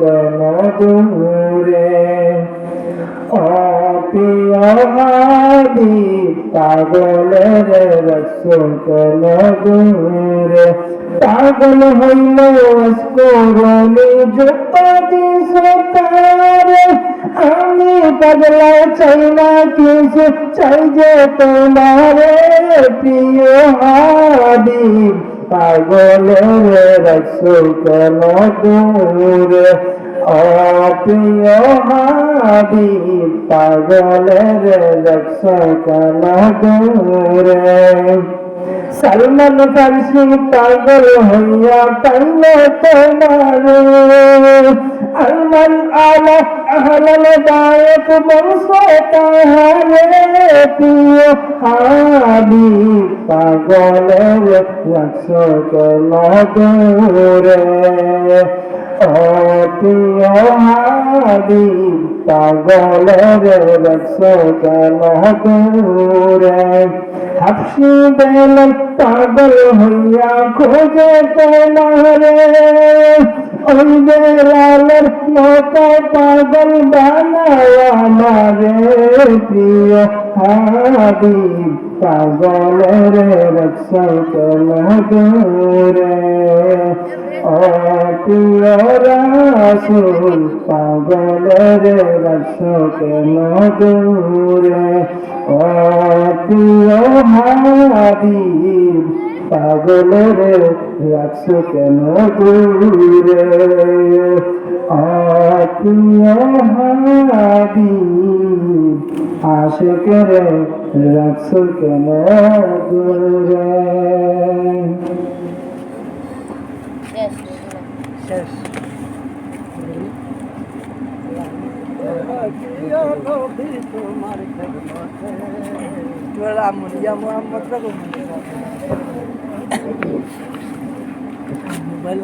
কেন দূরে অপিয়াদি পাগলের রস কেন দূরে পাগল হইল করলি যুক্তি সতারে আমি পাগলা চাই না কিছু, চাই যে তোমারে প্রিয় হাবি। পাগলের রস কেন দূরে? অপ্রিয় হাবি কেন দূরে? পাগল হইয়া পাইল তোমার। আলমান আলা আহলাল দায়ক বংশ তাহারে। প্রিয় হাবি পাগলের কেন দূরে ও প্রিয় হাবি পাগলের রাখছ কেন দূরে হাফসি বেলাল পাগল হইয়া খোঁজে তোমারে ওই বেলালের মতো পাগল বানায় আমারে। প্রিয় হাবিব, পাগলের রক্ষা কেন দূরে ও প্রিয় রাসুল, পাগলের রক্ষা কেন দূরে ও প্রিয় হাবিব, পাগলের রাখছো কেন দূরে প্রিয় হাবিব আশেকের রাখছো কেন দূরে শেষ তোমার আমন ইয়া মোহাম্মদ রকম মোবাইল